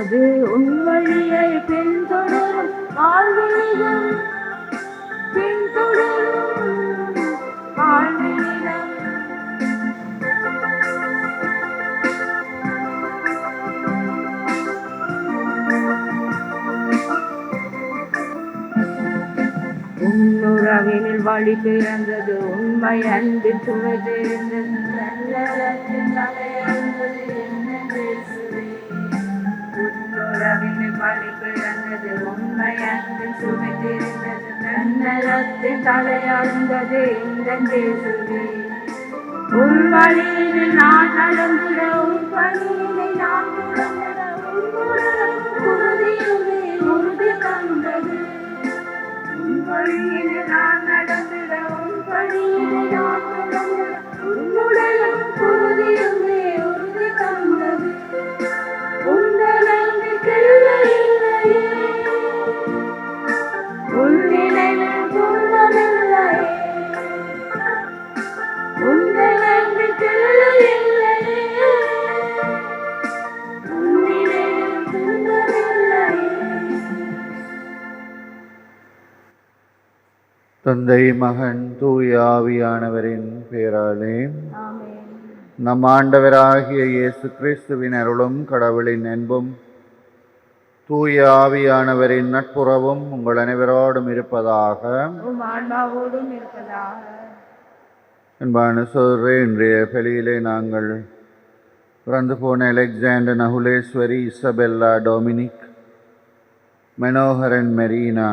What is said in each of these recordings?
அது உன் வழியை பின்தொடரும். ஆழ்வீகம் பின்தொடரும் ஆழ்வீகம் உன்னுறவினில் வழி பிறந்தது உண்மை அன்பு சுவை தெரிந்தது நல்ல அன்பு சுவை தெரிந்தது இந்த பேசுவே உன் வழியில் நான் நடந்திட உன் பணியினை நான் தொடர்ந்திட உறுதியுமே உறுதி தந்தது உன் வழியில் நான் நடந்திட உன் பணியினை நான் தந்தை மகன் தூய ஆவியானவரின் பேராலே. நம் ஆண்டவராகிய இயேசு கிறிஸ்துவின் அருளும் கடவுளின் அன்பும் தூய ஆவியானவரின் நட்புறவும் உங்கள் அனைவரோடும் இருப்பதாக. அன்பான சோதரே இன்றைய பலியிலே நாங்கள் பிறந்து போன Alexander Nakuleswari Isabella Dominic Manoharan Marina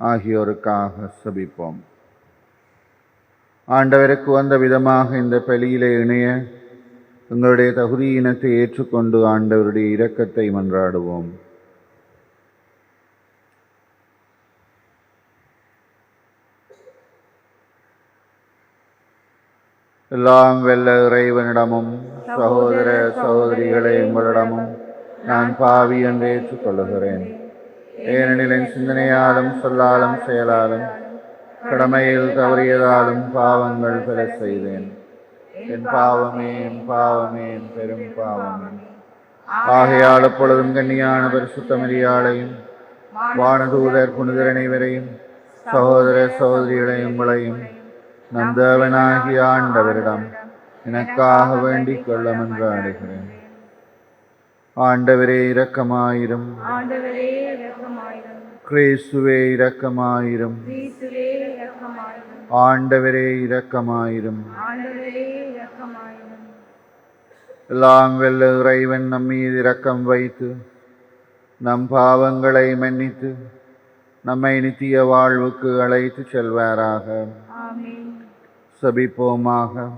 ஆகியோருக்காக சபிப்போம். ஆண்டவருக்கு வந்த விதமாக இந்த பலியிலே இணைய எங்களுடைய தகுதி இனத்தை ஏற்றுக்கொண்டு ஆண்டவருடைய இரக்கத்தை மன்றாடுவோம். எல்லாம் வெல்ல இறைவனிடமும் சகோதர சகோதரிகளை உங்களிடமும் நான் பாவி என்று ஏற்றுக்கொள்கிறேன் ஏனெனில் என் சிந்தனையாலும் சொல்லாலும் செயலாலும் கடமையில் தவறியதாலும் பாவங்கள் பெற செய்தேன் என் பாவமே என் பாவமே என் பெரும் பாவமே. ஆகையால் அப்பொழுதும் கண்ணியான பரிசுத்தமரியாளையும் வானதூதர் புனிதர் அனைவரையும் சகோதர சகோதரிகளை உங்களையும் நம் ஆண்டவரிடம் எனக்காக வேண்டிக் கொள்ளமென்று மன்றாடுகிறேன் ஆண்டவரே இரக்கமாயிரும். கிறிஸ்துவே இரக்கமாயிரும். ஆண்டவரே இரக்கமாயிரும். எல்லாம் வெல்ல இறைவன் நம் மீது இரக்கம் வைத்து நம் பாவங்களை மன்னித்து நம்மை நித்திய வாழ்வுக்கு அழைத்து செல்வாராக. சபிப்போமாக.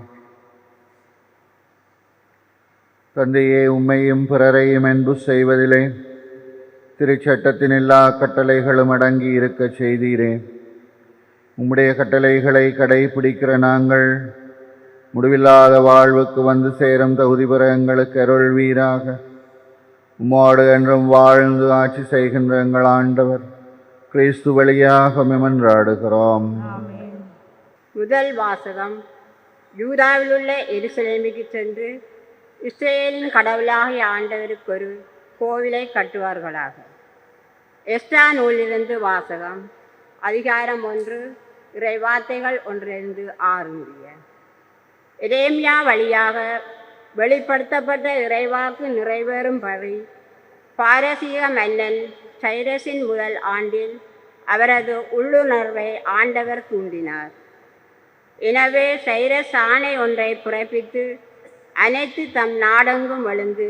தந்தையே உம்மையும் பிறரையும் அன்பு செய்வதிலே திருச்சட்டத்தின் எல்லா கட்டளைகளும் அடங்கி இருக்க செய்தீரே. உம்முடைய கட்டளைகளை கடைபிடிக்கிற நாங்கள் முடிவில்லாத வாழ்வுக்கு வந்து சேரும் தகுதி பெற எங்களுக்கு அருள்வீராக உம்மோடு என்றும் வாழ்ந்து ஆட்சி செய்கின்ற எங்கள் ஆண்டவர் கிறிஸ்து வழியாக மெமன்றாடுகிறோம் முதல் வாசகம். யூதாவிலுள்ள எருசலேமுக்கு சென்று இஸ்ரேலின் கடவுளாகிய ஆண்டவருக்கு ஒரு கோவிலை கட்டுவார்களாக. எஸ்டா நூலிலிருந்து வாசகம் அதிகாரம் ஒன்று இறைவார்த்தைகள் ஒன்றிலிருந்து ஆறு முடிய வழியாக வெளிப்படுத்தப்பட்ட இறைவாக்கு நிறைவேறும்படி பாரசீக மன்னன் சைரஸின் முதல் ஆண்டில் அவரது உள்ளுணர்வை ஆண்டவர் தூண்டினார். எனவே சைரஸ் ஆணை ஒன்றை பிறப்பித்து அனைத்து தம் நாடெங்கும் எழுந்து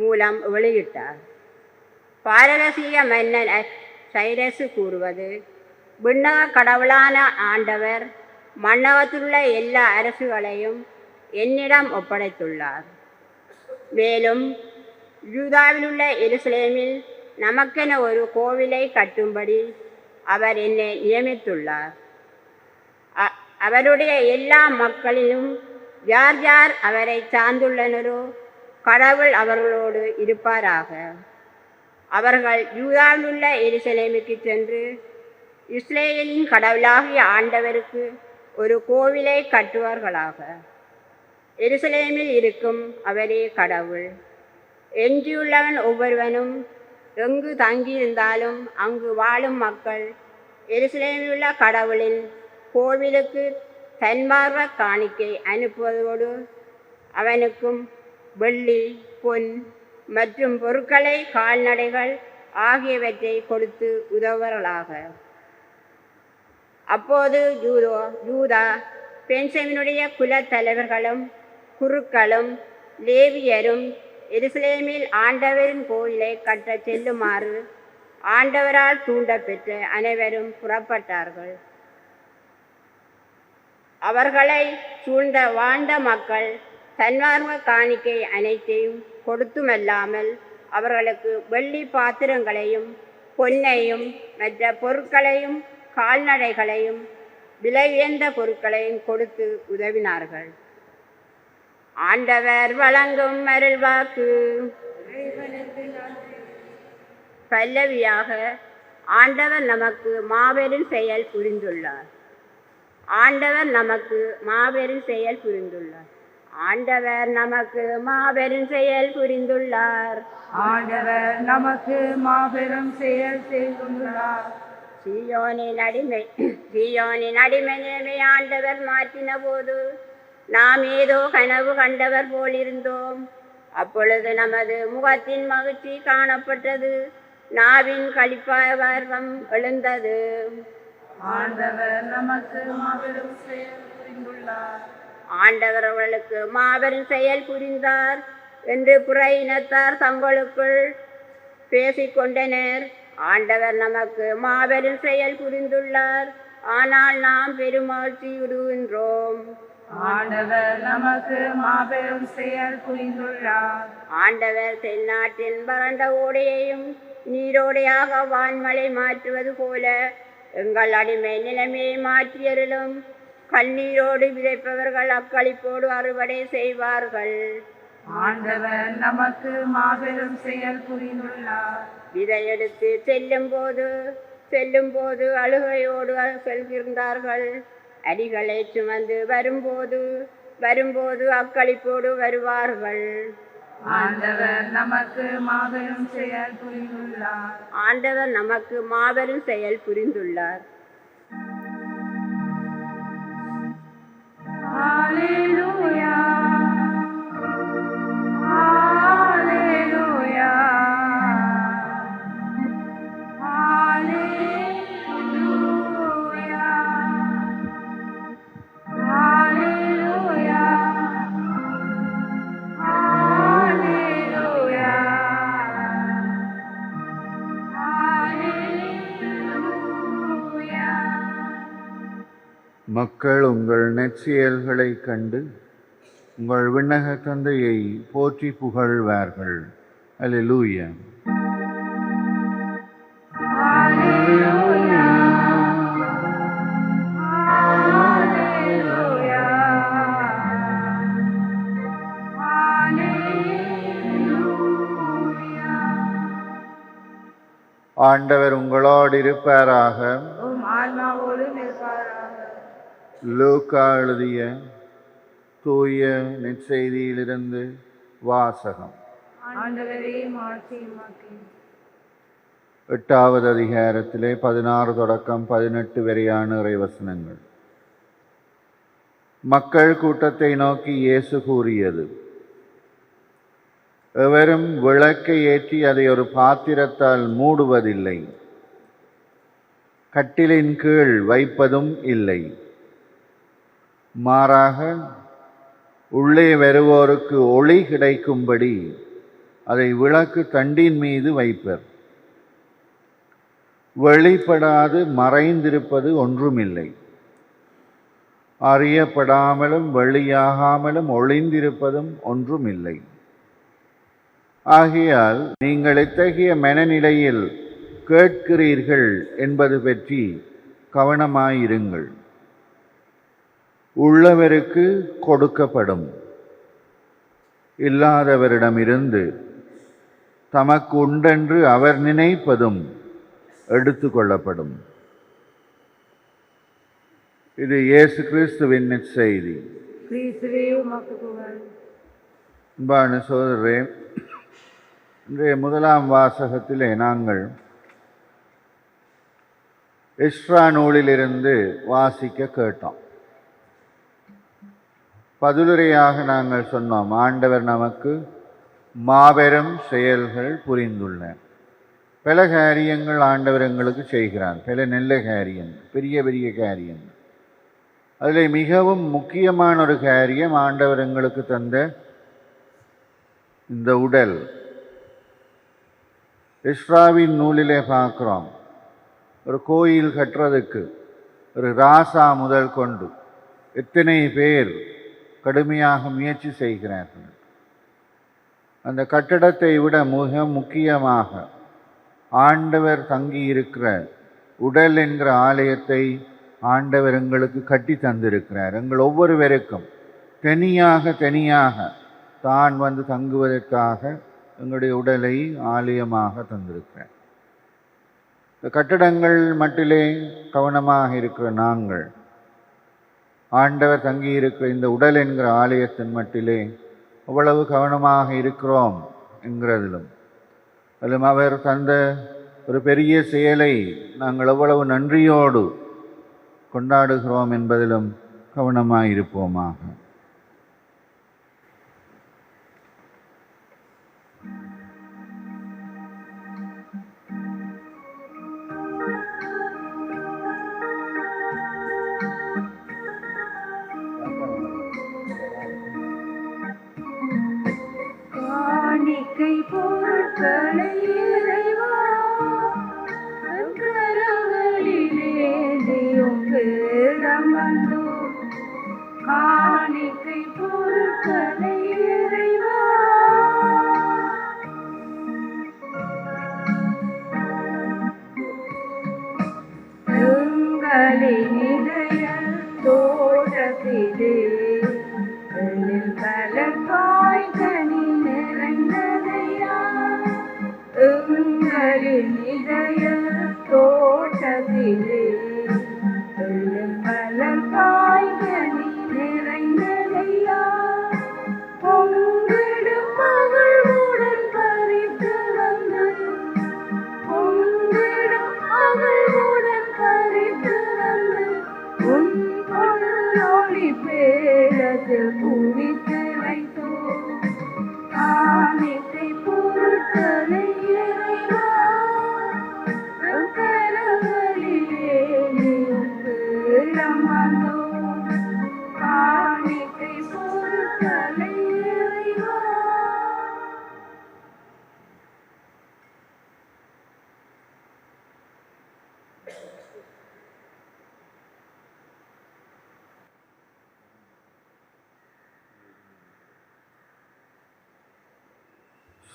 மூலம் வெளியிட்டார். பாரதசீக மன்னன் சைரசு கூறுவது விண்ணக கடவுளான ஆண்டவர் மன்னகத்திலுள்ள எல்லா அரசுகளையும் என்னிடம் ஒப்படைத்துள்ளார். மேலும் யூதாவிலுள்ள எருசலேமில் நமக்கென ஒரு கோவிலை கட்டும்படி அவர் என்னை நியமித்துள்ளார். அவருடைய எல்லா மக்களிலும் யார் யார் அவரை சார்ந்துள்ளனரோ கடவுள் அவர்களோடு இருப்பாராக. அவர்கள் யூதாவிலுள்ள எருசலேமுக்கு சென்று இஸ்ரேலின் கடவுளாகிய ஆண்டவருக்கு ஒரு கோவிலை கட்டுவார்களாக. எருசலேமில் இருக்கும் அவரே கடவுள். எஞ்சியுள்ளவன் ஒவ்வொருவனும் எங்கு தங்கியிருந்தாலும் அங்கு வாழும் மக்கள் எருசலேமில் உள்ள கடவுளின் கோவிலுக்கு தன்மார்வ காணிக்கை அனுப்புவதோடு அவனுக்கும் வெள்ளி பொன் மற்றும் பொருட்களை கால்நடைகள் ஆகியவற்றை கொடுத்து உதவுவர்களாக. அப்போது ஜூதோ ஜூதா பென்சமினுடைய குலத் தலைவர்களும் குருக்களும் லேவியரும் எருசலேமில் ஆண்டவரின் கோயிலை கட்ட செல்லுமாறு ஆண்டவரால் தூண்டப்பெற்ற அனைவரும் புறப்பட்டார்கள். அவர்களை சூழ்ந்த வாழ்ந்த மக்கள் தன்மார்ம காணிக்கை அனைத்தையும் கொடுத்துமல்லாமல் அவர்களுக்கு வெள்ளி பாத்திரங்களையும் பொன்னையும் மற்ற பொருட்களையும் கால்நடைகளையும் விலை உயர்ந்த பொருட்களையும் கொடுத்து உதவினார்கள். ஆண்டவர் வழங்கும் அருள்வாக்கு பல்லவியாக ஆண்டவர் நமக்கு மாபெரும் செயல் புரிந்துள்ளார். ஆண்டவர் நமக்கு மாபெரும் செயல் புரிந்துள்ளார். ஆண்டவர் நமக்கு மாபெரும் செயல் புரிந்துள்ளார். ஆண்டவர் நமக்கு மாபெரும் செயல் செய்துள்ளார். சீயோனின் அடிமை சீயோனின் அடிமை நிலைமை ஆண்டவர் மாற்றின போது நாம் ஏதோ கனவு கண்டவர் போலிருந்தோம் அப்பொழுது நமது முகத்தின் மகிழ்ச்சி காணப்பட்டது. நாவின் களிப்பார்வம் எழுந்தது. ஆண்டவர் நமக்கு மாபெரும் செயல் புரிந்துள்ளார். ஆண்டவர் அவர்களுக்கு மாபெரும் செயல் புரிந்தார் என்று புற இனத்தார் தங்களுக்குள் பேசிக்கொண்டனர். ஆண்டவர் நமக்கு மாபெரும் செயல் புரிந்துள்ளார். ஆனால் நாம் பெருமாழ்ச்சியுறுகின்றோம் ஆண்டவர் நமக்கு மாபெரும் செயல் புரிந்துள்ளார். ஆண்டவர் தென்னாட்டின் வறண்ட ஓடையையும் நீரோடையாக வான்மலை மாற்றுவது போல எங்கள் அடிமை நிலைமையை மாற்றியருளும். கண்ணீரோடு விதைப்பவர்கள் அக்களிப்போடு அறுவடை செய்வார்கள். ஆண்டவர் நமக்கு மாபெரும் செயல் புரிந்துள்ளார். விதையெடுத்து செல்லும் போது செல்லும் போது அழுகையோடு செல்கின்றார்கள். அடிகளை சுமந்து வரும்போது வரும்போது அக்களிப்போடு வருவார்கள். ஆண்டவர் நமக்கு மாபெரும் செயல் புரிந்துள்ளார் ஆண்டவர் நமக்கு மாபெரும் செயல் புரிந்துள்ளார் Hallelujah. மக்கள் உங்கள் நெற்செயல்களைக் கண்டு உங்கள் விண்ணக தந்தையை போற்றி புகழ்வார்கள். அல்லேலூயா ஆண்டவர் உங்களோடு இருப்பாராக. லூக்கா எழுதிய தூய நெற்செய்தியிலிருந்து வாசகம். எட்டாவது அதிகாரத்திலே பதினாறு தொடக்கம் பதினெட்டு வரையான இறைவசனங்கள். மக்கள் கூட்டத்தை நோக்கி இயேசு கூறியது எவரும் விளக்கை ஏற்றி அதை ஒரு பாத்திரத்தால் மூடுவதில்லை. கட்டிலின் கீழ் வைப்பதும் இல்லை. மாறாக உள்ளே வருவோருக்கு ஒளி கிடைக்கும்படி அதை விளக்கு தண்டின் மீது வைப்பர். வெளிப்படாது மறைந்திருப்பது ஒன்றுமில்லை. அறியப்படாமலும் வெளியாகாமலும் ஒளிந்திருப்பதும் ஒன்றுமில்லை. ஆகையால் நீங்கள் இத்தகைய மனநிலையில் கேட்கிறீர்கள் என்பது பற்றி கவனமாயிருங்கள். உள்ளவருக்கு கொடுக்கப்படும். இல்லாதவரிடமிருந்து தமக்கு உண்டென்று அவர் நினைப்பதும் எடுத்து கொள்ளப்படும் இது இயேசு கிறிஸ்துவின் செய்தி. அன்பான சோதரே இன்றைய முதலாம் வாசகத்திலே நாங்கள் இஸ்ரா நூலிலிருந்து வாசிக்க கேட்டோம். பதிலுரையாக நாங்கள் சொன்னோம் ஆண்டவர் நமக்கு மாபெரும் செயல்கள் புரிந்துள்ளன. பல காரியங்கள் ஆண்டவர் எங்களுக்கு செய்கிறார். பல நல்ல காரியங்கள் பெரிய பெரிய காரியங்கள். அதில் மிகவும் முக்கியமான ஒரு காரியம் ஆண்டவர் எங்களுக்கு தந்த இந்த உடல். இஸ்ராவின் நூலிலே பார்க்குறோம். ஒரு கோயில் கட்டுறதுக்கு ஒரு ராசா முதல் கொண்டு எத்தனை பேர் கடுமையாக முயற்சி செய்கிறார்கள். அந்த கட்டடத்தை விட மிக முக்கியமாக ஆண்டவர் தங்கியிருக்கிற உடல் என்கிற ஆலயத்தை ஆண்டவர் எங்களுக்கு கட்டி தந்திருக்கிறார். எங்கள் ஒவ்வொருவருக்கும் தனியாக தனியாக தான் வந்து தங்குவதற்காக எங்களுடைய உடலை ஆலயமாக தந்திருக்கிறார். இந்த கட்டடங்கள் மட்டிலே கவனமாக இருக்கிற நாங்கள் ஆண்டவர் தங்கியிருக்கிற இந்த உடல் என்கிற ஆலயத்தின் மட்டிலே அவ்வளவு கவனமாக இருக்கிறோம் என்கிறதிலும். அதிலும் அவர் தந்த ஒரு பெரிய செயலை நாங்கள் எவ்வளவு நன்றியோடு கொண்டாடுகிறோம் என்பதிலும் கவனமாக இருப்போமாக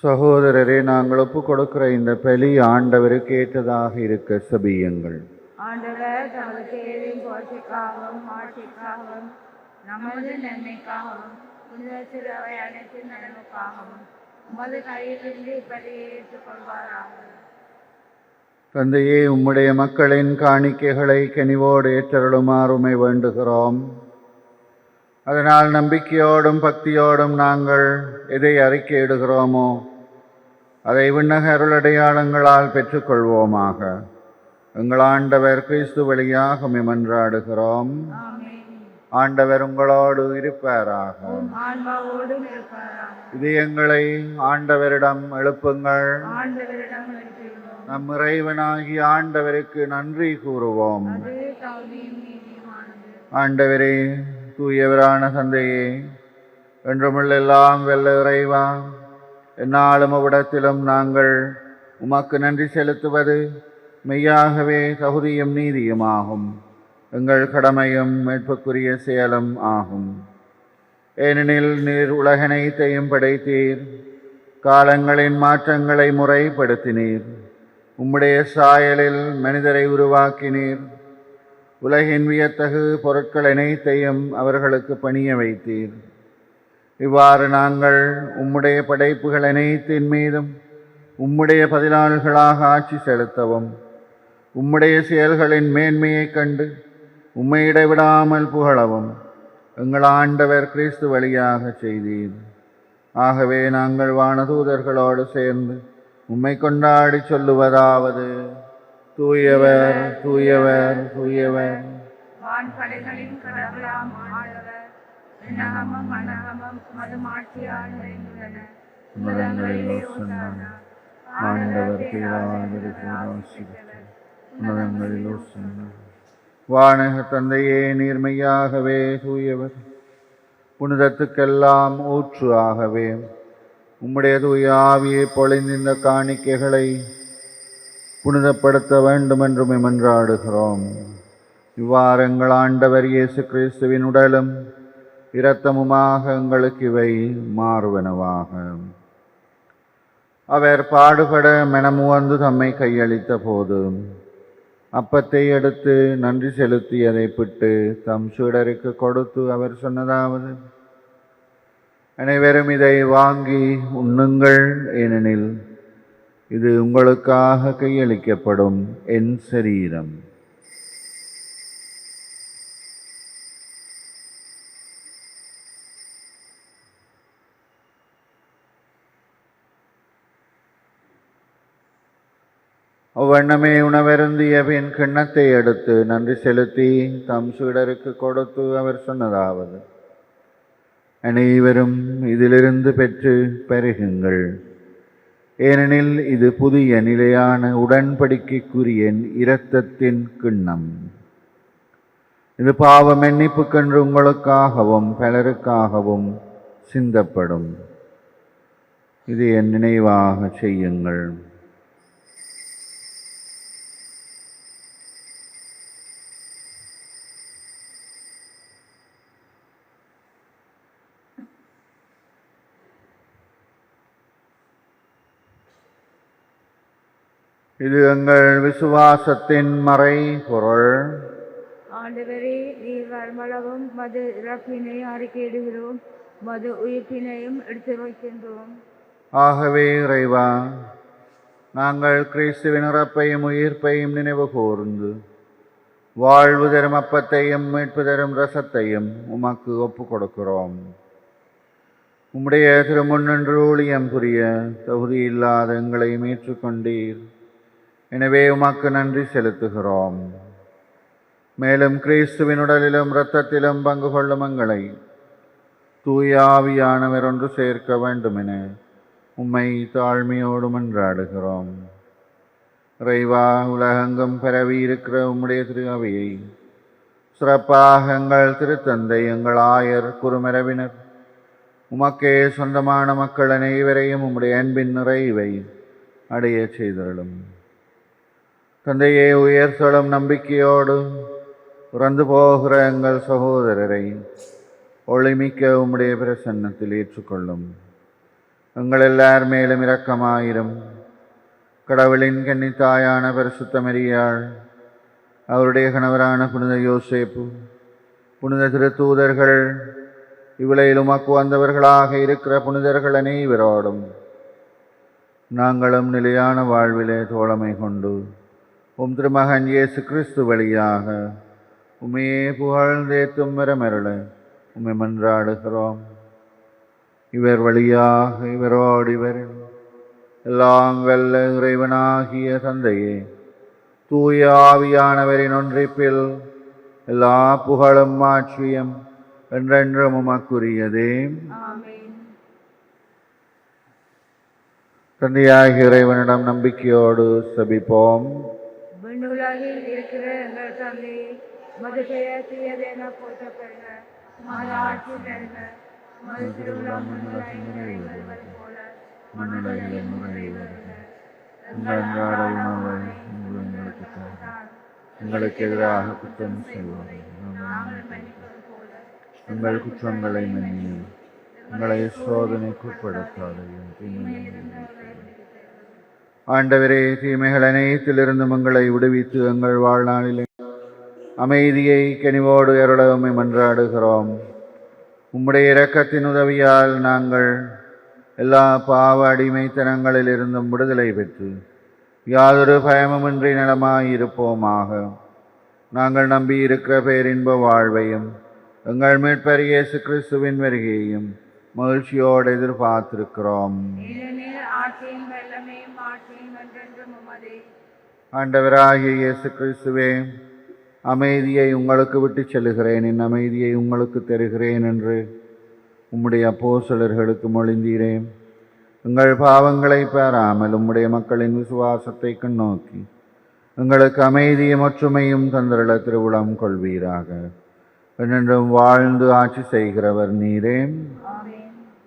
சகோதரரே நாங்கள் ஒப்பு கொடுக்கிற இந்த பலி ஆண்டவருக்கு ஏற்றதாக இருக்க சபியுங்கள். தந்தையே உம்முடைய மக்களின் காணிக்கைகளை கனிவோடு ஏற்றருளுமாறுமை வேண்டுகிறோம். அதனால் நம்பிக்கையோடும் பக்தியோடும் நாங்கள் எதை அறிக்கையிடுகிறோமோ அதை விண்ணக அருளடையாளங்களால் பெற்றுக்கொள்வோமாக. எங்கள் ஆண்டவர் கிறிஸ்து வழியாக மன்றாடுகிறோம். ஆமென் ஆண்டவர் உங்களோடு இருப்பாராக. இதயங்களை ஆண்டவரிடம் எழுப்புங்கள். நம் இறைவனாகிய ஆண்டவருக்கு நன்றி கூறுவோம். ஆண்டவரே தூயவரான தந்தையே என்றுமுள்ளெல்லாம் வெல்ல இறைவா எந்நாளும் அவ்விடத்திலும் நாங்கள் உமக்கு நன்றி செலுத்துவது மெய்யாகவே தகுதியும் நீதியுமாகும். எங்கள் கடமையும் மீட்புக்குரிய செயலும் ஆகும். ஏனெனில் நீர் உலகனைத்தையும் படைத்தீர். காலங்களின் மாற்றங்களை முறைப்படுத்தினீர். உம்முடைய சாயலில் மனிதரை உருவாக்கினீர். உலகின் வியத்தகு பொருட்கள் அனைத்தையும் அவர்களுக்கு பணிய வைத்தீர். இவ்வாறு நாங்கள் உம்முடைய படைப்புகள் அனைத்தின் மீதும் உம்முடைய பதினாறுகளாக ஆட்சி செலுத்தவும் உம்முடைய செயல்களின் மேன்மையைக் கண்டு உம்மை இடைவிடாமல் புகழவும் எங்கள் ஆண்டவர் கிறிஸ்து வழியாக செய்தீர். ஆகவே நாங்கள் வானதூதர்களோடு சேர்ந்து உம்மை கொண்டாடி சொல்லுவதாவது தூயவர் தூயவர் தூயவர். கடவுளாம் ஆண்டவர் விண்ணகமும் நிறைந்துள்ளன ஆண்டவர் பேராதரிக்கிறார் உன்னதங்களிலோ சொன்னார் வானக தந்தையே நீர்மையாகவே தூயவர். புனிதத்துக்கெல்லாம் ஊற்று ஆகவே உம்முடைய தூய ஆவியை பொழிந்த இந்த காணிக்கைகளை புனிதப்படுத்த வேண்டும் என்று மன்றாடுகிறோம். இவ்வாறு எங்கள் ஆண்டவர் இயேசு கிறிஸ்துவின் உடலும் இரத்தமுமாக எங்களுக்கு இவை மாறுவனவாக. அவர் பாடுபட மெனமுவந்து தம்மை கையளித்த போது அப்பத்தை எடுத்து நன்றி செலுத்தியதை பிட்டு தம் சீடருக்கு கொடுத்து அவர் சொன்னதாவது அனைவரும் இதை வாங்கி உண்ணுங்கள் ஏனெனில் இது உங்களுக்காக கையளிக்கப்படும் என் சரீரம். அவ்வண்ணமே உணவருந்திய பின் கிண்ணத்தை எடுத்து நன்றி செலுத்தி தம் சீடருக்கு கொடுத்து அவர் சொன்னதாவது. அனைவரும் இதிலிருந்து பெற்று பெருகுங்கள். ஏனெனில் இது புதிய நிலையான உடன்படிக்கைக்குரிய இரத்தத்தின் கிண்ணம். இது பாவ மன்னிப்புக்கென்று உங்களுக்காகவும் பலருக்காகவும் சிந்தப்படும். இது என் நினைவாக செய்யுங்கள். இது எங்கள் விசுவாசத்தின் மறை பொருள் ஆண்டவரே நீர் வருமளவும் மது இறப்பினை அறிக்கையிடுகிறோம் மது உயிர்ப்பினையும் எடுத்து வைக்கின்றோம். ஆகவே இறைவா நாங்கள் கிறிஸ்துவின் இறப்பையும் உயிர்ப்பையும் நினைவு கூர்ந்து வாழ்வு தரும் அப்பத்தையும் மீட்பு தரும் ரசத்தையும் உமக்கு ஒப்பு கொடுக்கிறோம். உம்முடைய திருமுன்னின்று ஊழியம் புரிய தகுதி இல்லாத எங்களை ஏற்றுக்கொண்டீர் எனவே உமக்கு நன்றி செலுத்துகிறோம். மேலும் கிறிஸ்துவின் உடலிலும் இரத்தத்திலும் பங்கு கொள்ளும் எங்களை தூயாவியானவர் ஒன்று சேர்க்க வேண்டும் என உம்மை தாழ்மையோடு மன்றாடுகிறோம் இறைவா உலகெங்கும் பரவி இருக்கிற உம்முடைய திருகவையை சிறப்பாக எங்கள் திருத்தந்தை எங்கள் ஆயர் குறுமரவினர் உமக்கே சொந்தமான மக்கள் அனைவரையும் உம்முடைய அன்பின் நிறைவை அடைய செய்தருளும். தந்தையே உயர் சொல்லும் நம்பிக்கையோடு உறந்து போகிற எங்கள் சகோதரரை ஒளிமிக்க உம்முடைய பிரசன்னத்தில் ஏற்றுக்கொள்ளும். எங்கள் எல்லார் மேலும் இரக்கமாயிரும். கடவுளின் கன்னித்தாயான பரிசுத்தமரியாள் அவருடைய கணவரான புனித யோசேப்பு புனித திருத்தூதர்கள் இவ்விலையில் உமக்கு வந்தவர்களாக இருக்கிற புனிதர்கள் அனைவரோடும் நாங்களும் நிலையான வாழ்விலே தோழமை கொண்டு உம் திருமகன் இயேசு கிறிஸ்து வழியாக. உமையே புகழ்ந்தேத்தும் வரமருள. உம்மை மன்றாடுகிறோம். இவர் வழியாக இவரோடு இவர். எல்லாம் வெல்ல இறைவனாகிய தந்தையே. தூய ஆவியானவரின் ஒன்றிப்பில் எல்லா புகழும் ஆட்சியம் என்றென்றும் உமக்குரியதே. தந்தையாகிய இறைவனிடம் நம்பிக்கையோடு சபிப்போம். விண்ணுலகில் இருக்கிற எங்கள் தந்தை மது பெயர் தீயதென போற்றப்பெறுக மது ஆட்சி பெறுக மது போல எங்களுக்கு தாரும். எங்களுக்கு எதிராக குற்றம் செய்வோம் எங்கள் குற்றங்களை மன்னியும் எங்களை சோதனைக்கு உட்படுத்தாதையும் தீமை ஆண்டவரே தீமைகள் அனைத்திலிருந்தும் எங்களை விடுவித்து எங்கள் வாழ்நாளிலே. அமைதியை கனிவோடு அருளவுமை மன்றாடுகிறோம். உம்முடைய இரக்கத்தின் உதவியால் நாங்கள் எல்லா பாவ அடிமைத்தனங்களிலிருந்தும் விடுதலை பெற்று யாதொரு பயமுமின்றி நலமாயிருப்போமாக. நாங்கள் நம்பியிருக்கிற பேரின்ப வாழ்வையும் எங்கள் மீட்பர் இயேசு கிறிஸ்துவின் வருகையையும் மகிழ்ச்சியோடு எதிர்பார்த்திருக்கிறோம். ஆண்டவராகிய இயேசு கிறிஸ்துவே அமைதியை உங்களுக்கு விட்டுச் செல்கிறேன் என் அமைதியை உங்களுக்கு தருகிறேன் என்று உம்முடைய அப்போஸ்தலர்களுக்கு மொழிந்தீரேன். உங்கள் பாவங்களை பெறாமல் உம்முடைய மக்களின் விசுவாசத்தை கண்ணோக்கி எங்களுக்கு அமைதியும் ஒற்றுமையும் தந்திரள திருவிழம் கொள்வீராக. என்றென்றும் வாழ்ந்து ஆட்சி செய்கிறவர் நீரே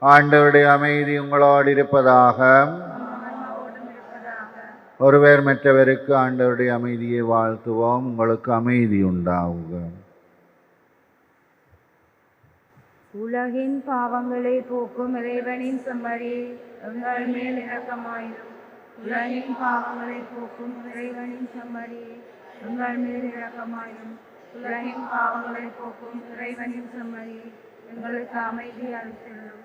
ஆண்டவருடைய அமைதி உங்களோடு இருப்பதாக. ஆன்மாவோடும் ஒருவர் மற்றவருக்கு ஆண்டவருடைய அமைதியை வாழ்த்துவோம். உங்களுக்கு அமைதி உண்டாவுக. உலகின் பாவங்களை போக்கும் இறைவனின் செம்மறி எங்கள் மேல் இரக்கமாயிரும். உலகின் பாவங்களை போக்கும் இறைவனின் செம்மறி எங்கள் மேல் இரக்கமாயிரும். உலகின் பாவங்களை போக்கும் இறைவனின் செம்மறி எங்களுக்கு அமைதி அளித்துள்ளோம்.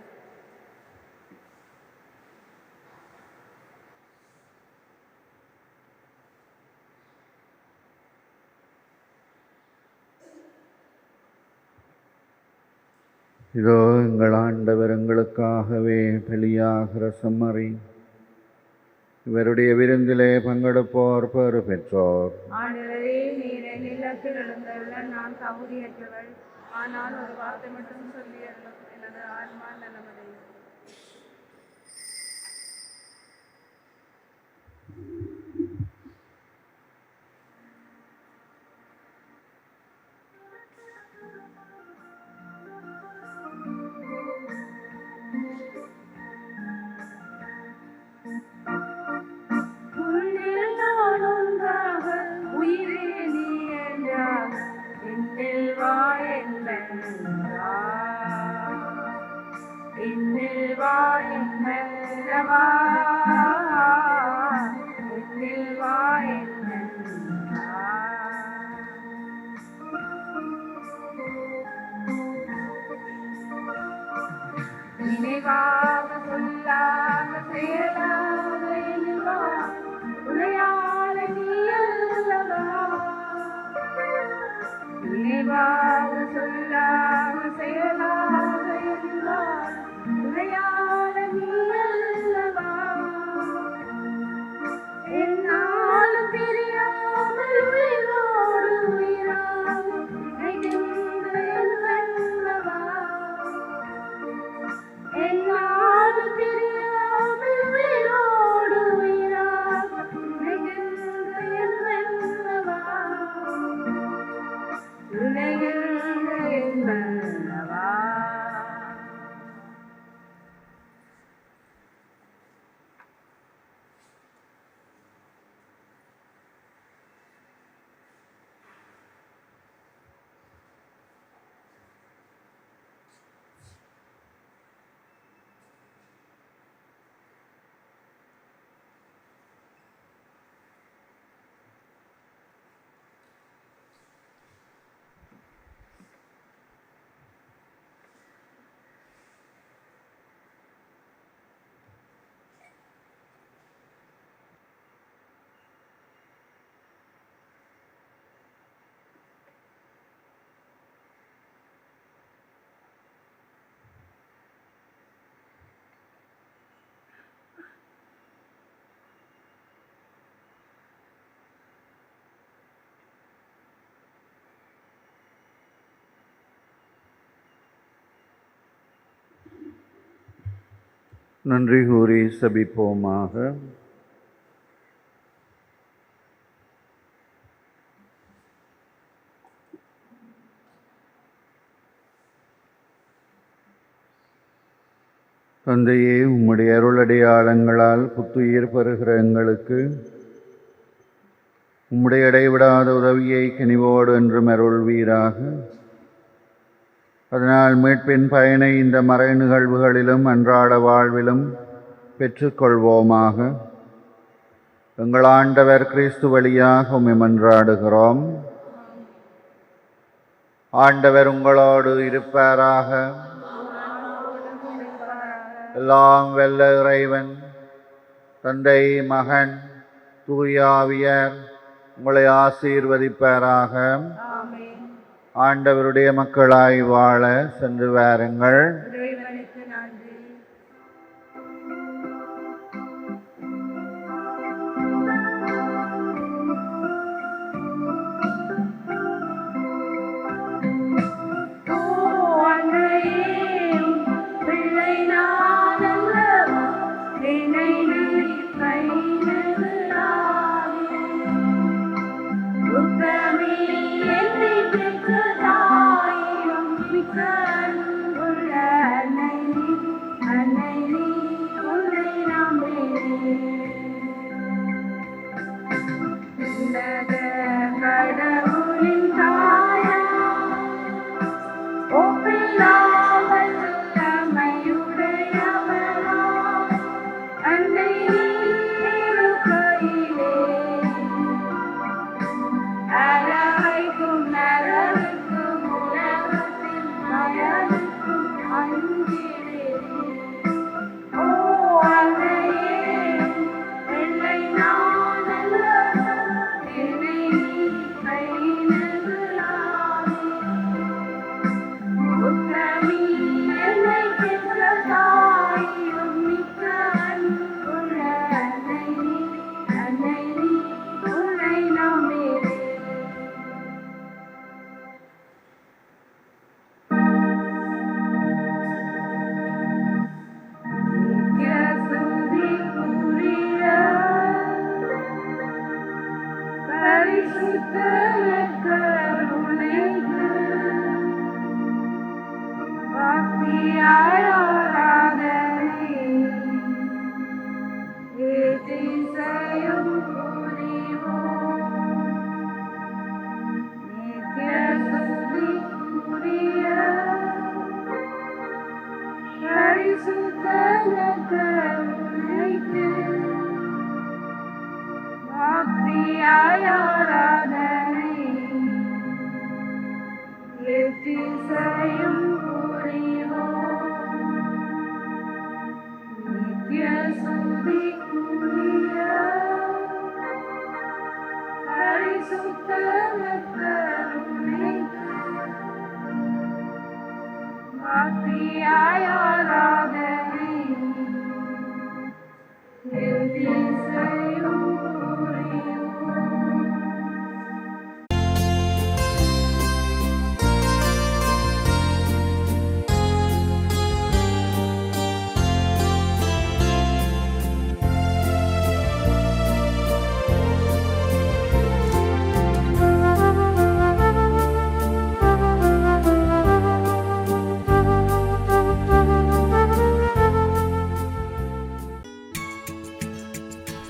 இதோ எங்கள் ஆண்டவர் எங்களுக்காகவே பலியாகிற செம்மறி இவருடைய விருந்திலே பங்கெடுப்போர் பெறு பெற்றோர். ஆனால் ஒரு வார்த்தை மட்டும் சொல்லி எனது ஆன்மா நலமடையும் Bye. நன்றி கூறி சபிப்போமாக. தந்தையே உம்முடைய அருளடையாளங்களால் புத்துயிர் பெறுகிற எங்களுக்கு உம்முடைய இடைவிடாத உதவியை கனிவோடு என்றும் அருள்வீராக. அதனால் மீட்பின் பயனை இந்த மறை நிகழ்வுகளிலும் அன்றாட வாழ்விலும் பெற்றுக்கொள்வோமாக. எங்கள் ஆண்டவர் கிறிஸ்து வழியாக மன்றாடுகிறோம் ஆண்டவர் உங்களோடு இருப்பாராக. எல்லாம் வெல்ல இறைவன் தந்தை மகன் தூயாவியர் உங்களை ஆசீர்வதிப்பாராக. ஆமென் ஆண்டவருடைய மக்களாய் வாழ சென்று வாருங்கள்.